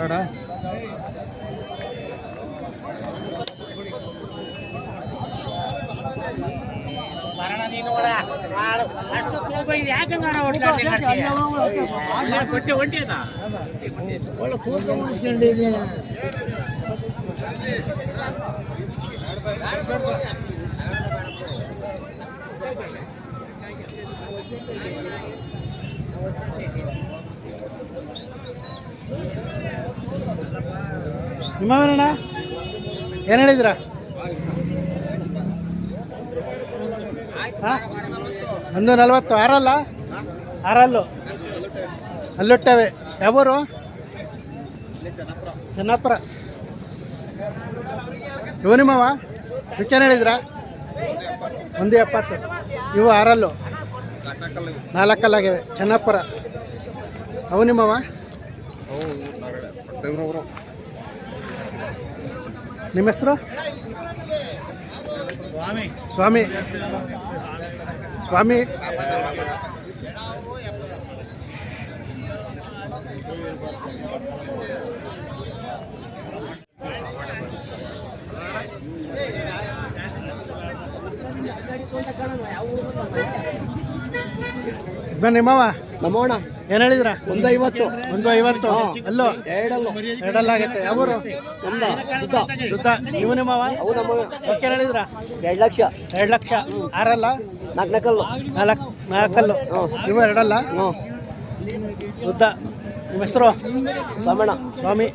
ಬೇಡ ಅಷ್ಟು ತೂಕ ಇದು ಯಾಕಂಗ ಕೊಟ್ಟೆ ಹೊಂಟಿದ ಒಳ್ಳೆ ತೂಕ ಉಳಿಸ್ಕೊಂಡಿದ್ದೀನಿ ನಿಮ್ಮವನಣ್ಣ ಏನು ಹೇಳಿದ್ರ? ಒಂದು ನಲ್ವತ್ತು, ಆರಲ್ಲ? ಆರಲ್ಲು. ಅಲ್ಲುಟ್ಟವೆ. ಯಾವೂರು? ಚೆನ್ನಪ್ಪರ ಇವು ನಿಮ್ಮವ? ಏನು ಹೇಳಿದ್ರ? ಒಂದು ಎಪ್ಪತ್ತು. ಇವು ಆರಲ್ಲು. ನಾಲ್ಕಲ್ಲಾಗಿವೆ ಚೆನ್ನಪ್ಪರ ಅವು ನಿಮ್ಮವ? ನಿಮ್ಮ ಹೆಸರು? ಸ್ವಾಮಿ. ಸ್ವಾಮಿ. ಸ್ವಾಮಿ. ಬನ್ನಿ ನಿಮ್ಮವ ನಮ್ಮೋಣ ಏನು ಹೇಳಿದ್ರ? ಒಂದು ಐವತ್ತು ಒಂದು ಐವತ್ತು ಅಲ್ಲೋ ಎರಡಲ್ಲ. ಎರಡಲ್ಲಾಗೈತೆ ಅವರು ನಮ್ದ ಇವು ನಿಮ್ಮವ ಅವು? ನಮ್ಮ ಓಕೆ ಹೇಳಿದ್ರ? ಎರಡು ಲಕ್ಷ. ಎರಡು ಲಕ್ಷ. ಆರಲ್ಲ? ನಾಲ್ಕು ನಾಲ್ಕು ನಾಲ್ಕು ನಾಲ್ಕಲ್ಲು. ಇವು ಎರಡಲ್ಲ? ದುಡ್ಡ ನಿಮ್ಮ ಹೆಸರು? ಸೋಮಣ್ಣ. ಸ್ವಾಮಿ.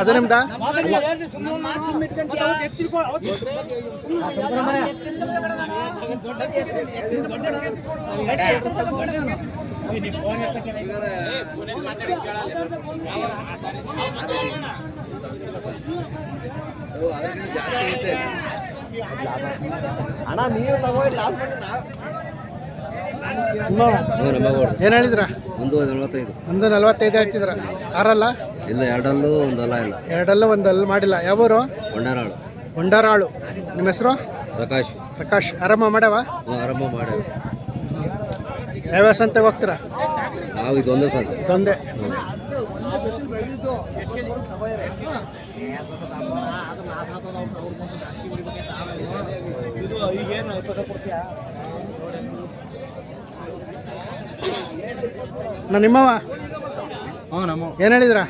ಅದು ನಿಮ್ದ? ಅಣ್ಣ ನೀವು ತಗೋ ಲಾಸ್ಟ್ ನಮ್ಮಗೋಡು ಏನು ಹೇಳಿದ್ರ? ಒಂದು ನಲವತ್ತೈದು. ಒಂದು ನಲ್ವತ್ತೈದು ಹೇಳ್ತಿದ್ರ? ಆರಲ್ಲ? ಇಲ್ಲ ಎರಡಲ್ಲೂ ಒಂದು ಅಲ್ಲ ಇಲ್ಲ. ಎರಡಲ್ಲ ಒಂದು ಅಲ್ಲಿ ಮಾಡಿಲ್ಲ. ಯಾವೂರು ಒಂಡಾರಾಳು ನಿಮ್ಮ ಹೆಸರು? ಪ್ರಕಾಶ್. ಪ್ರಕಾಶ್. ಆರಾಮ ಮಾಡವ ಆರಾಮ ಆರಂಭ ಮಾಡಿ ಯಾವ್ಯಾವ ಸಂತೆಗೆ ಹೋಗ್ತೀರಾ? ನಾವು ತಂದೆ ಒಂದೇ ಸಾಕು ತೊಂದೆ ನಾ ನಿಮ್ಮವ ಹ್ಞೂ ನಮ್ಮ ಏನು ಹೇಳಿದ್ರ?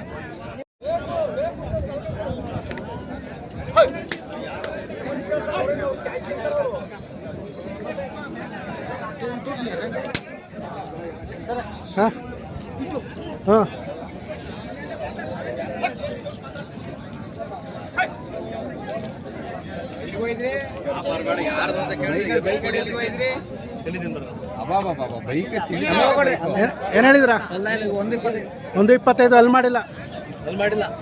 ಹಾಂ? ಹಾಂ. ಏನು ಹೇಳಿದ್ರ? ಒಂದು ಇಪ್ಪತ್ತೈದು ಅಲ್ಲಿ ಮಾಡಿಲ್ಲ.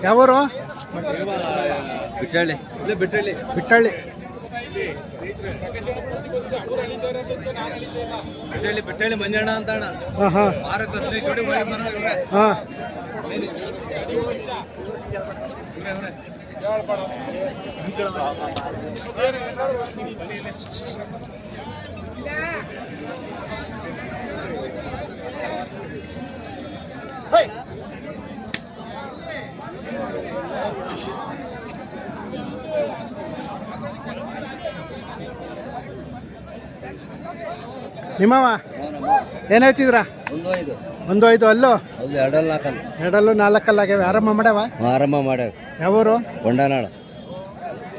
ಯಾವೂರು? ಬಿಟ್ಟಳ್ಳಿ. ಬಿಟ್ಟಳ್ಳಿ ಬಿಟ್ಟಳ್ಳಿ ಬಿಟ್ಟಳ್ಳಿ ಮಂಜಣ್ಣ ಅಂತ ಹಾಂ. ಹಾಂ. ನಿಮ್ಮವ ಏನು ಹೇಳ್ತಿದ್ರ ಒಂದು ಐದು ಅಲ್ಲೂ? ಎರಡಲ್ಲೂ ಎರಡಲ್ಲ ನಾಲ್ಕಲ್ಲ ಎರಡಲ್ಲೂ ನಾಲ್ಕಲ್ಲಾಗ್ಯಾವ ಆರಾಮ ಮಾಡ್ಯಾವ? ಆರಂಭ ಮಾಡ್ಯಾವ. ಯಾವೂರು? ಹೊಂಡನಾಳ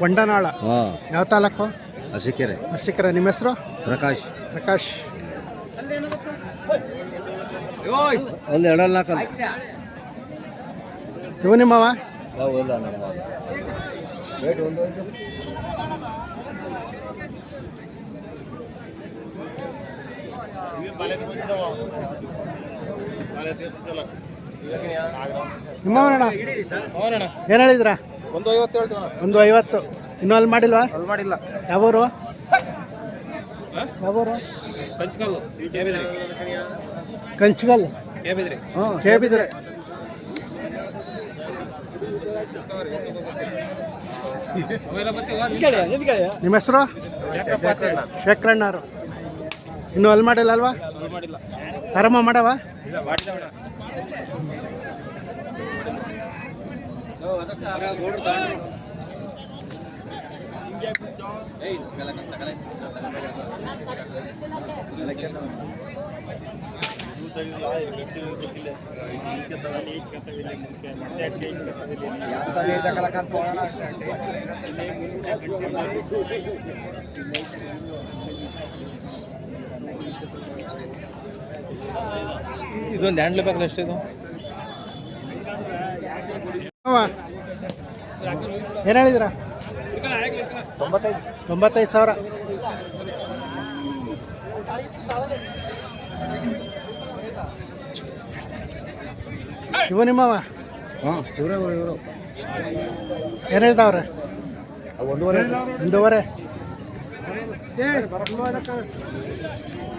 ಕೊಂಡನಾಳ ಹಾಂ. ಯಾವ ತಾಲೂಕು? ಹಸಿಕೆರೆ ಅಸಿಕೆರೆ ನಿಮ್ಮ ಹೆಸರು? ಪ್ರಕಾಶ್. ಪ್ರಕಾಶ್. ಒಂದು ಎರಡಲ್ಲ ನಾಲ್ಕಲ್ಲ ಇವು ನಿಮ್ಮವ ಯಾವ ಇಲ್ಲ ನಮ್ಮ ರೇಟ್ ಒಂದು ಐದು ನಿಮ್ಮವನಣ್ಣ ಏನು ಹೇಳಿದ್ರ? ಒಂದು ಐವತ್ತು. ಒಂದು ಅಲ್ಲಿ ಮಾಡಿಲ್ವಾ? ಮಾಡಿಲ್ಲ ಯಾವೂರು ಯಾವೂರು ಕಂಚಕಲ್ಲು ಕಂಚಿಗಲ್. ಕೇಳಿದ್ರೆ ನಿಮ್ಮ ಹೆಸರು? ಶೇಖರಣ್ಣರು. ಇನ್ನು ಅಲ್ಲಿ ಮಾಡಿಲ್ಲ ಅಲ್ವಾ? ಆರಾಮ ಮಾಡವ? ಇದೊಂದು ಹ್ಯಾಂಡ್ಲ್ ಬೇಕಲ್ಲ ಎಷ್ಟು ಇದು ಏನು ಹೇಳಿದಿರಾ ತೊಂಬತ್ತೈದು. ತೊಂಬತ್ತೈದು ಸಾವಿರ. ಇವು ನಿಮ್ಮವ? ಹಾಂ ಇವರೇ ಇವರು. ಏನು ಹೇಳ್ತಾವ್ರೆ? ಒಂದೂವರೆ ಒಂದೂವರೆ.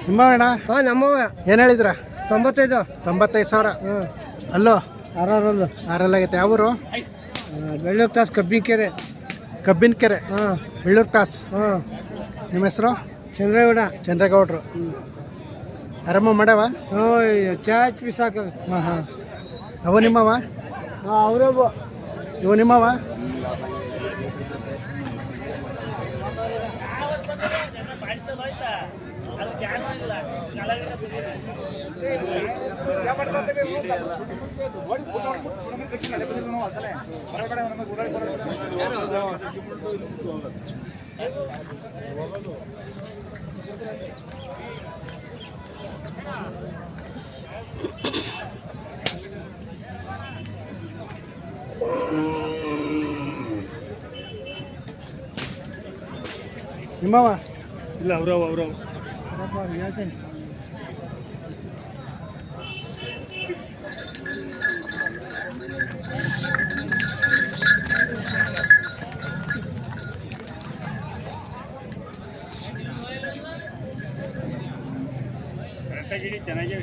ನಿಮ್ಮವೇಣ ಹಾಂ ನಮ್ಮವ ಏನು ಹೇಳಿದ್ರ? ತೊಂಬತ್ತೈದು. ತೊಂಬತ್ತೈದು ಸಾವಿರ? ಅಲ್ಲೋ? ಆರಲ್ಲ ಆರಲ್ಲಾಗೈತೆ ಯಾವ ಊರು ಬೆಳ್ಳೂರು ಕ್ಲಾಸ್ ಕಬ್ಬಿನ ಕೆರೆ ಕಬ್ಬಿನ ಕೆರೆ ಹಾಂ. ಬೆಳ್ಳೂರು ಕ್ರಾಸ್? ಹಾಂ. ನಿಮ್ಮ ಹೆಸರು? ಚಂದ್ರೇಗೌಡ. ಚಂದ್ರೇಗೌಡರು. ಆರಾಮ ಮಾಡವ? ಓಯ್ ಚಾ ಹಚ್ಚಿ ಸಾಕು. ಹಾಂ ಹಾಂ. ಅವು ನಿಮ್ಮವ? ಹಾಂ ಅವರೊಬ್ಬ. ಇವು ನಿಮ್ಮವ? ನಿಮ್ಮವ ಇಲ್ಲ ಅವರವ ಅವರವ ಹೇಳ್ತೀನಿ ಕರೆಕ್ಟಾಗಿ ಚೆನ್ನಾಗಿ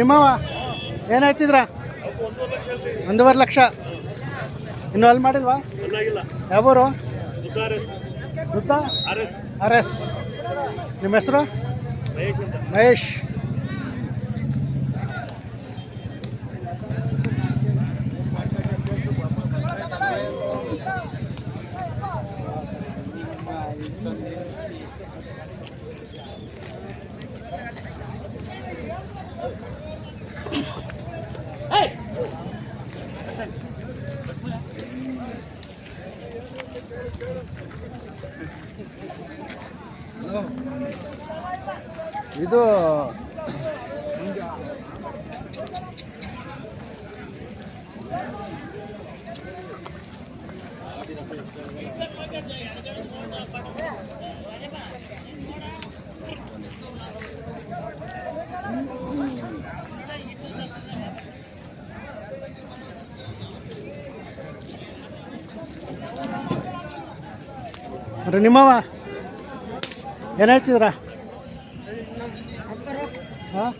ನಿಮ್ಮವ ಏನು ಹೇಳ್ತಿದ್ರ? ಒಂದೂವರೆ ಲಕ್ಷ. ಇನ್ನು ಅಲ್ಲಿ ಮಾಡಿಲ್ವಾ? ಯಾವೂರು ಆರ್ ಎಸ್ ನಿಮ್ಮ ಹೆಸರು? ಮಹೇಶ್. ಇದು ಮತ್ತೆ ನಿಮ್ಮವ ಏನು ಹೇಳ್ತಿದ್ರ ಹಾಂ?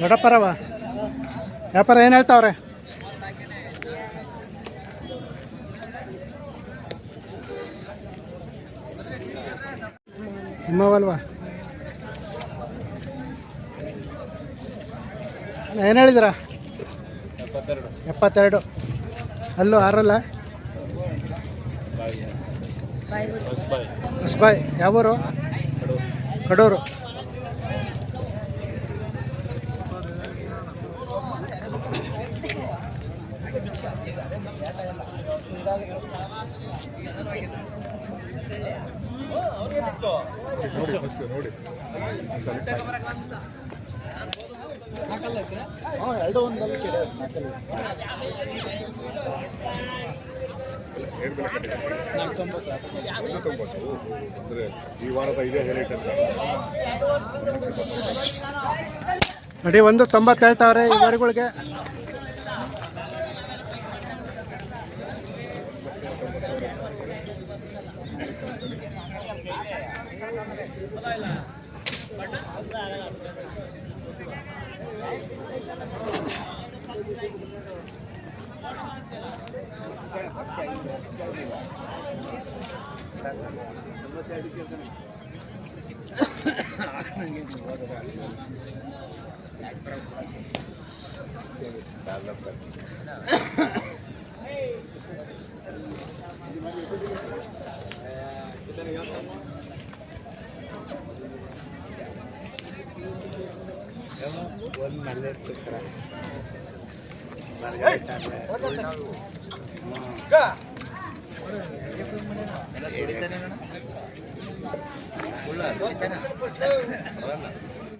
ದೊಡ್ಡಪ್ಪರವ? ವ್ಯಾಪಾರ ಏನು ಹೇಳ್ತಾವ್ರೆ? ನಿಮ್ಮವಲ್ವಾ? ಏನು ಹೇಳಿದ್ರ? ಎಪ್ಪತ್ತೆರಡು. ಅಲ್ಲೂ ಆರಲ್ಲ? ಹೊಸಬಾಯ್. ಯಾವೂರು? ಕಡೂರು. ಅಂದ್ರೆ ಈ ವಾರದ ಇದೇ ಹೈಲೈಟ್ ಅಂತ ನೋಡಿ ಒಂದು ತೊಂಬತ್ತು ಹೇಳ್ತಾವ್ರೆ ಈ ವರಿಗಳಿಗೆ. One mallet to crack. எடுத்தானே